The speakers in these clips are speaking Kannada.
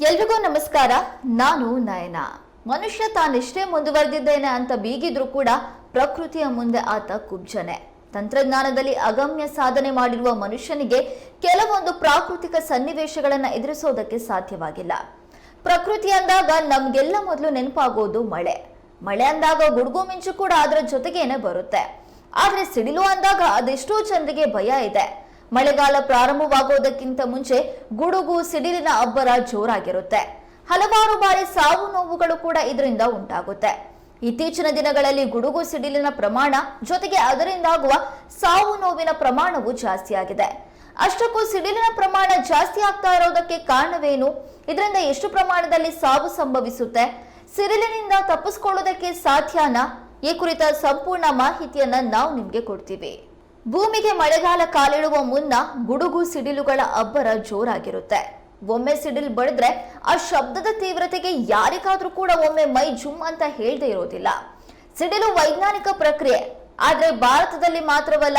ಎಲ್ರಿಗೂ ನಮಸ್ಕಾರ. ನಾನು ನಯನ. ಮನುಷ್ಯ ತಾನೆಷ್ಟೇ ಮುಂದುವರೆದಿದ್ದೇನೆ ಅಂತ ಬೀಗಿದ್ರೂ ಕೂಡ ಪ್ರಕೃತಿಯ ಮುಂದೆ ಆತ ಕುಬ್ಜನೆ. ತಂತ್ರಜ್ಞಾನದಲ್ಲಿ ಅಗಮ್ಯ ಸಾಧನೆ ಮಾಡಿರುವ ಮನುಷ್ಯನಿಗೆ ಕೆಲವೊಂದು ಪ್ರಾಕೃತಿಕ ಸನ್ನಿವೇಶಗಳನ್ನು ಎದುರಿಸೋದಕ್ಕೆ ಸಾಧ್ಯವಾಗಿಲ್ಲ. ಪ್ರಕೃತಿ ಅಂದಾಗ ನಮ್ಗೆಲ್ಲ ಮೊದಲು ನೆನಪಾಗೋದು ಮಳೆ. ಮಳೆ ಅಂದಾಗ ಗುಡುಗು ಮಿಂಚು ಕೂಡ ಅದರ ಜೊತೆಗೇನೆ ಬರುತ್ತೆ. ಆದ್ರೆ ಸಿಡಿಲು ಅಂದಾಗ ಅದೆಷ್ಟೋ ಜನರಿಗೆ ಭಯ ಇದೆ. ಮಳೆಗಾಲ ಪ್ರಾರಂಭವಾಗುವುದಕ್ಕಿಂತ ಮುಂಚೆ ಗುಡುಗು, ಸಿಡಿಲಿನ ಅಬ್ಬರ ಜೋರಾಗಿರುತ್ತೆ. ಹಲವಾರು ಬಾರಿ ಸಾವು ನೋವುಗಳು ಕೂಡ ಇದರಿಂದ ಉಂಟಾಗುತ್ತೆ. ಇತ್ತೀಚಿನ ದಿನಗಳಲ್ಲಿ ಗುಡುಗು, ಸಿಡಿಲಿನ ಪ್ರಮಾಣ ಜೊತೆಗೆ ಅದರಿಂದಾಗುವ ಸಾವು ನೋವಿನ ಪ್ರಮಾಣವು ಜಾಸ್ತಿಯಾಗಿದೆ. ಅಷ್ಟಕ್ಕೂ ಸಿಡಿಲಿನ ಪ್ರಮಾಣ ಜಾಸ್ತಿ ಆಗ್ತಾ ಇರೋದಕ್ಕೆ ಕಾರಣವೇನು? ಇದರಿಂದ ಎಷ್ಟು ಪ್ರಮಾಣದಲ್ಲಿ ಸಾವು ಸಂಭವಿಸುತ್ತೆ? ಸಿಡಿಲಿನಿಂದ ತಪ್ಪಿಸ್ಕೊಳ್ಳೋದಕ್ಕೆ ಸಾಧ್ಯನಾ? ಈ ಕುರಿತ ಸಂಪೂರ್ಣ ಮಾಹಿತಿಯನ್ನ ನಾವು ನಿಮಗೆ ಕೊಡ್ತೀವಿ. ಭೂಮಿಗೆ ಮಳೆಗಾಲ ಕಾಲಿಡುವ ಮುನ್ನ ಗುಡುಗು ಸಿಡಿಲುಗಳ ಅಬ್ಬರ ಜೋರಾಗಿರುತ್ತೆ. ಒಮ್ಮೆ ಸಿಡಿಲು ಬಡಿದ್ರೆ ಆ ಶಬ್ದದ ತೀವ್ರತೆಗೆ ಯಾರಿಗಾದ್ರೂ ಕೂಡ ಒಮ್ಮೆ ಮೈ ಜುಮ್ ಅಂತ ಹೇಳದೇ ಇರೋದಿಲ್ಲ. ಸಿಡಿಲು ವೈಜ್ಞಾನಿಕ ಪ್ರಕ್ರಿಯೆ. ಆದ್ರೆ ಭಾರತದಲ್ಲಿ ಮಾತ್ರವಲ್ಲ,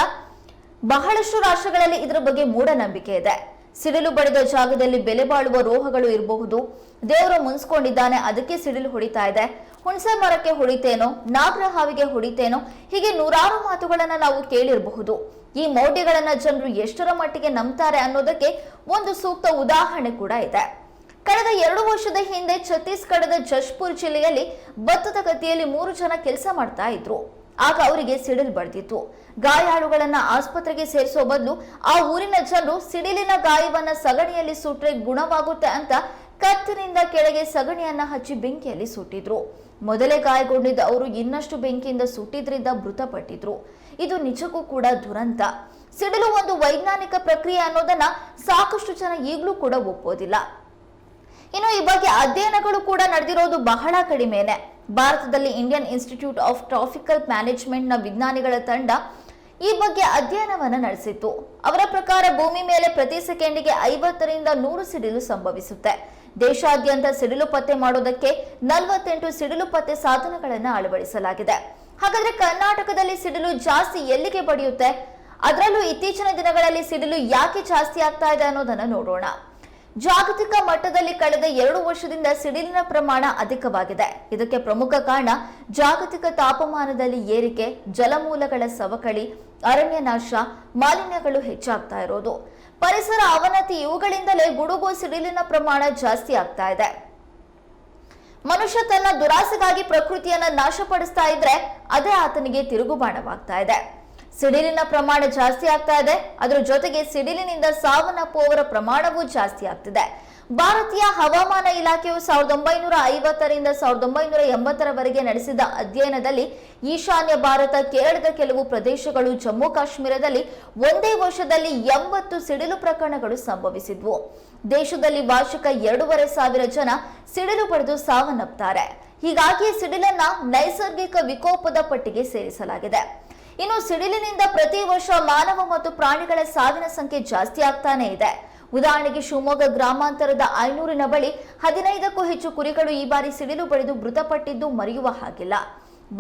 ಬಹಳಷ್ಟು ರಾಷ್ಟ್ರಗಳಲ್ಲಿ ಇದರ ಬಗ್ಗೆ ಮೂಢನಂಬಿಕೆ ಇದೆ. ಸಿಡಿಲು ಬಡಿದ ಜಾಗದಲ್ಲಿ ಬೆಲೆ ಬಾಳುವ ರೋಹಗಳು ಇರಬಹುದು. ದೇವರು ಮುನ್ಸ್ಕೊಂಡಿದ್ದಾನೆ, ಅದಕ್ಕೆ ಸಿಡಿಲು ಹೊಡಿತಾ ಇದೆ. ಹುಣಸೆ ಮರಕ್ಕೆ ಹೊಡಿತೇನೋ ನಾಗರ ಹಾವಿಗೆ ಹೊಡಿತೇನೋ ಹೀಗೆ ನೂರಾರು ಮಾತುಗಳನ್ನು ನಾವು ಕೇಳಿರಬಹುದು. ಈ ಮೌಢ್ಯಗಳನ್ನ ಜನರು ಎಷ್ಟರ ಮಟ್ಟಿಗೆ ನಂಬ್ತಾರೆ ಅನ್ನೋದಕ್ಕೆ ಒಂದು ಸೂಕ್ತ ಉದಾಹರಣೆ ಕೂಡ ಇದೆ. ಕಳೆದ ಎರಡು ವರ್ಷದ ಹಿಂದೆ ಛತ್ತೀಸ್ಗಢದ ಜಶ್ಪುರ್ ಜಿಲ್ಲೆಯಲ್ಲಿ ಭತ್ತದ ಗತಿಯಲ್ಲಿ ಮೂರು ಜನ ಕೆಲಸ ಮಾಡ್ತಾ ಇದ್ರು. ಆಗ ಅವರಿಗೆ ಸಿಡಿಲು ಬಡ್ದಿತ್ತು. ಗಾಯಾಳುಗಳನ್ನ ಆಸ್ಪತ್ರೆಗೆ ಸೇರಿಸೋ ಬದಲು ಆ ಊರಿನ ಜನರು ಸಿಡಿಲಿನ ಗಾಯವನ್ನ ಸಗಣಿಯಲ್ಲಿ ಸುಟ್ರೆ ಗುಣವಾಗುತ್ತೆ ಅಂತ ಕತ್ತಿನಿಂದ ಕೆಳಗೆ ಸಗಣಿಯನ್ನ ಹಚ್ಚಿ ಬೆಂಕಿಯಲ್ಲಿ ಸುಟ್ಟಿದ್ರು. ಮೊದಲೇ ಗಾಯಗೊಂಡಿದ್ದ ಅವರು ಇನ್ನಷ್ಟು ಬೆಂಕಿಯಿಂದ ಸುಟ್ಟಿದ್ರಿಂದ ಮೃತಪಟ್ಟಿದ್ರು. ಇದು ನಿಜಕ್ಕೂ ಕೂಡ ದುರಂತ. ಸಿಡಿಲು ಒಂದು ವೈಜ್ಞಾನಿಕ ಪ್ರಕ್ರಿಯೆ ಅನ್ನೋದನ್ನ ಸಾಕಷ್ಟು ಜನ ಈಗಲೂ ಕೂಡ ಒಪ್ಪೋದಿಲ್ಲ. ಇನ್ನು ಈ ಬಗ್ಗೆ ಅಧ್ಯಯನಗಳು ಕೂಡ ನಡೆದಿರೋದು ಬಹಳ ಕಡಿಮೆನೆ. ಭಾರತದಲ್ಲಿ ಇಂಡಿಯನ್ ಇನ್ಸ್ಟಿಟ್ಯೂಟ್ ಆಫ್ ಟ್ರಾಫಿಕಲ್ ಮ್ಯಾನೇಜ್ಮೆಂಟ್ನ ವಿಜ್ಞಾನಿಗಳ ತಂಡ ಈ ಬಗ್ಗೆ ಅಧ್ಯಯನವನ್ನ ನಡೆಸಿತ್ತು. ಅವರ ಪ್ರಕಾರ ಭೂಮಿ ಮೇಲೆ ಪ್ರತಿ ಸೆಕೆಂಡಿಗೆ ಐವತ್ತರಿಂದ ನೂರು ಸಿಡಿಲು ಸಂಭವಿಸುತ್ತೆ. ದೇಶಾದ್ಯಂತ ಸಿಡಿಲು ಪತ್ತೆ ಮಾಡೋದಕ್ಕೆ ನಲವತ್ತೆಂಟು ಸಿಡಿಲು ಪತ್ತೆ ಸಾಧನಗಳನ್ನು ಅಳವಡಿಸಲಾಗಿದೆ. ಹಾಗಾದ್ರೆ ಕರ್ನಾಟಕದಲ್ಲಿ ಸಿಡಿಲು ಜಾಸ್ತಿ ಎಲ್ಲಿಗೆ ಬಡಿಯುತ್ತೆ? ಅದರಲ್ಲೂ ಇತ್ತೀಚಿನ ದಿನಗಳಲ್ಲಿ ಸಿಡಿಲು ಯಾಕೆ ಜಾಸ್ತಿ ಆಗ್ತಾ ಇದೆ ಅನ್ನೋದನ್ನ ನೋಡೋಣ. ಜಾಗತಿಕ ಮಟ್ಟದಲ್ಲಿ ಕಳೆದ ಎರಡು ವರ್ಷದಿಂದ ಸಿಡಿಲಿನ ಪ್ರಮಾಣ ಅಧಿಕವಾಗಿದೆ. ಇದಕ್ಕೆ ಪ್ರಮುಖ ಕಾರಣ ಜಾಗತಿಕ ತಾಪಮಾನದಲ್ಲಿ ಏರಿಕೆ, ಜಲಮೂಲಗಳ ಸವಕಳಿ ಅರಣ್ಯ ನಾಶ ಮಾಲಿನ್ಯಗಳು ಹೆಚ್ಚಾಗ್ತಾ ಇರೋದು. ಪರಿಸರ ಅವನತಿ ಇವುಗಳಿಂದಲೇ ಗುಡುಗು ಸಿಡಿಲಿನ ಪ್ರಮಾಣ ಜಾಸ್ತಿ ಆಗ್ತಾ ಇದೆ. ಮನುಷ್ಯ ತನ್ನ ದುರಾಸೆಗಾಗಿ ಪ್ರಕೃತಿಯನ್ನ ನಾಶಪಡಿಸ್ತಾ ಇದ್ರೆ ಅದೇ ಆತನಿಗೆ ತಿರುಗುಬಾಣವಾಗ್ತಾ ಇದೆ. ಸಿಡಿಲಿನ ಪ್ರಮಾಣ ಜಾಸ್ತಿ ಆಗ್ತಾ ಇದೆ. ಅದರ ಜೊತೆಗೆ ಸಿಡಿಲಿನಿಂದ ಸಾವನ್ನಪ್ಪುವವರ ಪ್ರಮಾಣವೂ ಜಾಸ್ತಿ ಆಗ್ತಿದೆ. ಭಾರತೀಯ ಹವಾಮಾನ ಇಲಾಖೆಯು ಸಾವಿರದ ಒಂಬೈನೂರ ಐವತ್ತರಿಂದ ಸಾವಿರದ ಒಂಬೈನೂರ ಎಂಬತ್ತರವರೆಗೆ ನಡೆಸಿದ ಅಧ್ಯಯನದಲ್ಲಿ ಈಶಾನ್ಯ ಭಾರತ, ಕೇರಳದ ಕೆಲವು ಪ್ರದೇಶಗಳು, ಜಮ್ಮು ಕಾಶ್ಮೀರದಲ್ಲಿ ಒಂದೇ ವರ್ಷದಲ್ಲಿ ಎಂಬತ್ತು ಸಿಡಿಲು ಪ್ರಕರಣಗಳು ಸಂಭವಿಸಿದ್ವು. ದೇಶದಲ್ಲಿ ವಾರ್ಷಿಕ ಎರಡೂವರೆ ಸಾವಿರ ಜನ ಸಿಡಿಲು ಪಡೆದು ಸಾವನ್ನಪ್ತಾರೆ. ಹೀಗಾಗಿ ಸಿಡಿಲನ್ನ ನೈಸರ್ಗಿಕ ವಿಕೋಪದ ಪಟ್ಟಿಗೆ ಸೇರಿಸಲಾಗಿದೆ. ಇನ್ನು ಸಿಡಿಲಿನಿಂದ ಪ್ರತಿ ವರ್ಷ ಮಾನವ ಮತ್ತು ಪ್ರಾಣಿಗಳ ಸಾವಿನ ಸಂಖ್ಯೆ ಜಾಸ್ತಿ ಆಗ್ತಾನೆ ಇದೆ. ಉದಾಹರಣೆಗೆ ಶಿವಮೊಗ್ಗ ಗ್ರಾಮಾಂತರದ ಐನೂರಿನ ಬಳಿ ಹದಿನೈದಕ್ಕೂ ಹೆಚ್ಚು ಕುರಿಗಳು ಈ ಬಾರಿ ಸಿಡಿಲು ಬಡಿದು ಮೃತಪಟ್ಟಿದ್ದು ಮರೆಯುವ ಹಾಗಿಲ್ಲ.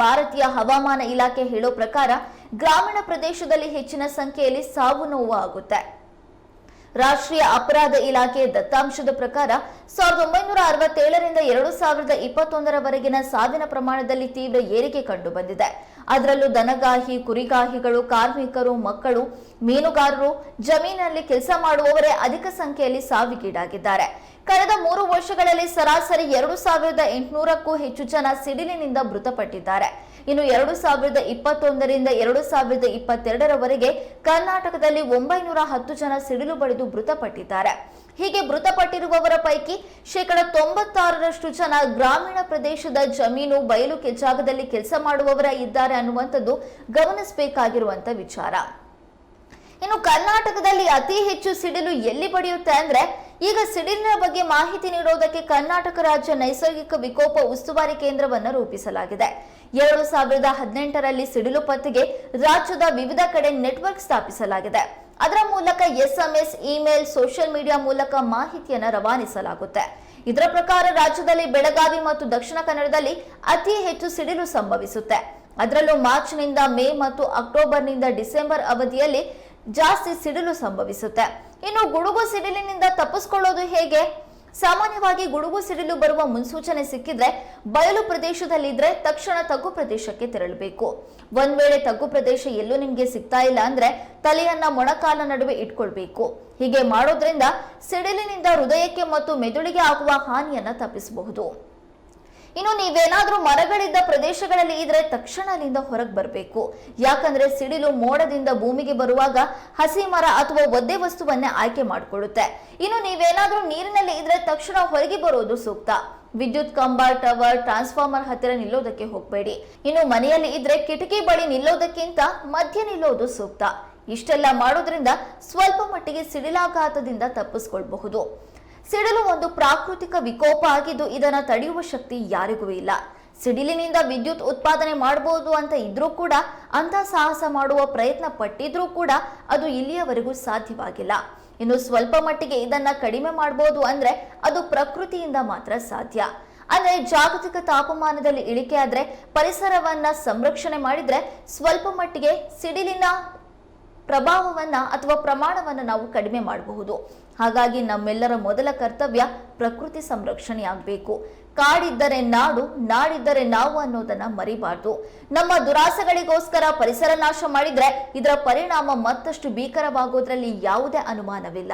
ಭಾರತೀಯ ಹವಾಮಾನ ಇಲಾಖೆ ಹೇಳೋ ಪ್ರಕಾರ ಗ್ರಾಮೀಣ ಪ್ರದೇಶದಲ್ಲಿ ಹೆಚ್ಚಿನ ಸಂಖ್ಯೆಯಲ್ಲಿ ಸಾವು ನೋವು ಆಗುತ್ತೆ ರಾಷ್ಟ್ರೀಯ ಅಪರಾಧ ಇಲಾಖೆ ದತ್ತಾಂಶದ ಪ್ರಕಾರ ಸಾವಿರದ ಒಂಬೈನೂರ ಅರವತ್ತೇಳರಿಂದ ಎರಡು ಸಾವಿರದ ಇಪ್ಪತ್ತೊಂದರವರೆಗಿನ ಸಾವಿನ ಪ್ರಮಾಣದಲ್ಲಿ ತೀವ್ರ ಏರಿಕೆ ಕಂಡು ಬಂದಿದೆ ಅದರಲ್ಲೂ ದನಗಾಹಿ, ಕುರಿಗಾಹಿಗಳು, ಕಾರ್ಮಿಕರು, ಮಕ್ಕಳು, ಮೀನುಗಾರರು ಜಮೀನಲ್ಲಿ ಕೆಲಸ ಮಾಡುವವರೇ ಅಧಿಕ ಸಂಖ್ಯೆಯಲ್ಲಿ ಸಾವಿಗೀಡಾಗಿದ್ದಾರೆ. ಕಳೆದ ಮೂರು ವರ್ಷಗಳಲ್ಲಿ ಸರಾಸರಿ ಎರಡು ಸಾವಿರದ ಎಂಟುನೂರಕ್ಕೂ ಹೆಚ್ಚು ಜನ ಸಿಡಿಲಿನಿಂದ ಮೃತಪಟ್ಟಿದ್ದಾರೆ. ಇನ್ನು ಎರಡು ಸಾವಿರದ ಇಪ್ಪತ್ತೊಂದರಿಂದ ಎರಡು ಸಾವಿರದ ಇಪ್ಪತ್ತೆರಡರವರೆಗೆ ಕರ್ನಾಟಕದಲ್ಲಿ ಒಂಬೈನೂರ ಹತ್ತು ಜನ ಸಿಡಿಲು ಬಡಿದು ಮೃತಪಟ್ಟಿದ್ದಾರೆ. ಹೀಗೆ ಮೃತಪಟ್ಟಿರುವವರ ಪೈಕಿ ಶೇಕಡ ತೊಂಬತ್ತಾರರಷ್ಟು ಜನ ಗ್ರಾಮೀಣ ಪ್ರದೇಶದ ಜಮೀನು, ಬಯಲು ಜಾಗದಲ್ಲಿ ಕೆಲಸ ಮಾಡುವವರ ಇದ್ದಾರೆ ಅನ್ನುವಂಥದ್ದು ಗಮನಿಸಬೇಕಾಗಿರುವಂತ ವಿಚಾರ. ಇನ್ನು ಕರ್ನಾಟಕದಲ್ಲಿ ಅತಿ ಹೆಚ್ಚು ಸಿಡಿಲು ಎಲ್ಲಿ ಪಡೆಯುತ್ತೆ ಅಂದ್ರೆ, ಈಗ ಸಿಡಿಲಿನ ಬಗ್ಗೆ ಮಾಹಿತಿ ನೀಡೋದಕ್ಕೆ ಕರ್ನಾಟಕ ರಾಜ್ಯ ನೈಸರ್ಗಿಕ ವಿಕೋಪ ಉಸ್ತುವಾರಿ ಕೇಂದ್ರವನ್ನು ರೂಪಿಸಲಾಗಿದೆ. ಎರಡು ಸಾವಿರದ ಹದಿನೆಂಟರಲ್ಲಿ ಸಿಡಿಲು ಪತ್ತೆಗೆ ರಾಜ್ಯದ ವಿವಿಧ ಕಡೆ ನೆಟ್ವರ್ಕ್ ಸ್ಥಾಪಿಸಲಾಗಿದೆ. ಅದರ ಮೂಲಕ ಎಸ್ಎಂಎಸ್, ಇಮೇಲ್, ಸೋಷಿಯಲ್ ಮೀಡಿಯಾ ಮೂಲಕ ಮಾಹಿತಿಯನ್ನು ರವಾನಿಸಲಾಗುತ್ತೆ. ಇದರ ಪ್ರಕಾರ ರಾಜ್ಯದಲ್ಲಿ ಬೆಳಗಾವಿ ಮತ್ತು ದಕ್ಷಿಣ ಕನ್ನಡದಲ್ಲಿ ಅತಿ ಹೆಚ್ಚು ಸಿಡಿಲು ಸಂಭವಿಸುತ್ತೆ. ಅದರಲ್ಲೂ ಮಾರ್ಚ್ನಿಂದ ಮೇ ಮತ್ತು ಅಕ್ಟೋಬರ್ನಿಂದ ಡಿಸೆಂಬರ್ ಅವಧಿಯಲ್ಲಿ ಜಾಸ್ತಿ ಸಿಡಿಲು ಸಂಭವಿಸುತ್ತೆ. ಇನ್ನು ಗುಡುಗು ಸಿಡಿಲಿನಿಂದ ತಪ್ಪಿಸ್ಕೊಳ್ಳೋದು ಹೇಗೆ? ಸಾಮಾನ್ಯವಾಗಿ ಗುಡುಗು ಸಿಡಿಲು ಬರುವ ಮುನ್ಸೂಚನೆ ಸಿಕ್ಕಿದ್ರೆ ಬಯಲು ಪ್ರದೇಶದಲ್ಲಿದ್ರೆ ತಕ್ಷಣ ತಗ್ಗು ಪ್ರದೇಶಕ್ಕೆ ತೆರಳಬೇಕು. ಒಂದ್ ವೇಳೆ ತಗ್ಗು ಪ್ರದೇಶ ಎಲ್ಲೂ ನಿಮ್ಗೆ ಸಿಗ್ತಾ ಇಲ್ಲ ಅಂದ್ರೆ ತಲೆಯನ್ನ ಮೊಣಕಾಲ ನಡುವೆ ಇಟ್ಕೊಳ್ಬೇಕು. ಹೀಗೆ ಮಾಡೋದ್ರಿಂದ ಸಿಡಿಲಿನಿಂದ ಹೃದಯಕ್ಕೆ ಮತ್ತು ಮೆದುಳಿಗೆ ಆಗುವ ಹಾನಿಯನ್ನ ತಪ್ಪಿಸಬಹುದು. ಇನ್ನು ನೀವೇನಾದ್ರೂ ಮರಗಳಿದ್ದ ಪ್ರದೇಶಗಳಲ್ಲಿ ಇದ್ರೆ ತಕ್ಷಣ ಅಲ್ಲಿಂದ ಹೊರಗೆ ಬರಬೇಕು. ಯಾಕಂದ್ರೆ ಸಿಡಿಲು ಮೋಡದಿಂದ ಭೂಮಿಗೆ ಬರುವಾಗ ಹಸಿ ಮರ ಅಥವಾ ಒದ್ದೆ ವಸ್ತುವನ್ನೇ ಆಯ್ಕೆ ಮಾಡಿಕೊಳ್ಳುತ್ತೆ. ಇನ್ನು ನೀವೇನಾದ್ರೂ ನೀರಿನಲ್ಲಿ ಇದ್ರೆ ತಕ್ಷಣ ಹೊರಗೆ ಬರೋದು ಸೂಕ್ತ. ವಿದ್ಯುತ್ ಕಂಬ, ಟವರ್, ಟ್ರಾನ್ಸ್ಫಾರ್ಮರ್ ಹತ್ತಿರ ನಿಲ್ಲೋದಕ್ಕೆ ಹೋಗಬೇಡಿ. ಇನ್ನು ಮನೆಯಲ್ಲಿ ಇದ್ರೆ ಕಿಟಕಿ ಬಳಿ ನಿಲ್ಲೋದಕ್ಕಿಂತ ಮಧ್ಯ ನಿಲ್ಲೋದು ಸೂಕ್ತ. ಇಷ್ಟೆಲ್ಲ ಮಾಡೋದ್ರಿಂದ ಸ್ವಲ್ಪ ಮಟ್ಟಿಗೆ ಸಿಡಿಲಾಘಾತದಿಂದ ತಪ್ಪಿಸ್ಕೊಳ್ಬಹುದು. ಸಿಡಿಲು ಒಂದು ಪ್ರಾಕೃತಿಕ ವಿಕೋಪ ಆಗಿದ್ದು ಇದನ್ನ ತಡೆಯುವ ಶಕ್ತಿ ಯಾರಿಗೂ ಇಲ್ಲ. ಸಿಡಿಲಿನಿಂದ ವಿದ್ಯುತ್ ಉತ್ಪಾದನೆ ಮಾಡಬಹುದು ಅಂತ ಇದ್ರೂ ಕೂಡ ಅಂತ ಸಾಹಸ ಮಾಡುವ ಪ್ರಯತ್ನ ಪಟ್ಟಿದ್ರೂ ಕೂಡ ಅದು ಇಲ್ಲಿಯವರೆಗೂ ಸಾಧ್ಯವಾಗಿಲ್ಲ. ಇನ್ನು ಸ್ವಲ್ಪ ಮಟ್ಟಿಗೆ ಇದನ್ನ ಕಡಿಮೆ ಮಾಡಬಹುದು ಅಂದ್ರೆ ಅದು ಪ್ರಕೃತಿಯಿಂದ ಮಾತ್ರ ಸಾಧ್ಯ. ಅಂದ್ರೆ ಜಾಗತಿಕ ತಾಪಮಾನದಲ್ಲಿ ಇಳಿಕೆ ಆದ್ರೆ ಪರಿಸರವನ್ನ ಸಂರಕ್ಷಣೆ ಮಾಡಿದ್ರೆ ಸ್ವಲ್ಪ ಮಟ್ಟಿಗೆ ಸಿಡಿಲಿನ ಪ್ರಭಾವವನ್ನ ಅಥವಾ ಪ್ರಮಾಣವನ್ನ ನಾವು ಕಡಿಮೆ ಮಾಡಬಹುದು. ಹಾಗಾಗಿ ನಮ್ಮೆಲ್ಲರ ಮೊದಲ ಕರ್ತವ್ಯ ಪ್ರಕೃತಿ ಸಂರಕ್ಷಣೆಯಾಗಬೇಕು ಕಾಡಿದ್ದರೆ ನಾಡು, ನಾಡಿದ್ದರೆ ನಾವು ಅನ್ನೋದನ್ನ ಮರಿಬಾರ್ದು. ನಮ್ಮ ದುರಾಸೆಗಳಿಗೋಸ್ಕರ ಪರಿಸರ ನಾಶ ಮಾಡಿದ್ರೆ ಇದರ ಪರಿಣಾಮ ಮತ್ತಷ್ಟು ಭೀಕರವಾಗೋದ್ರಲ್ಲಿ ಯಾವುದೇ ಅನುಮಾನವಿಲ್ಲ.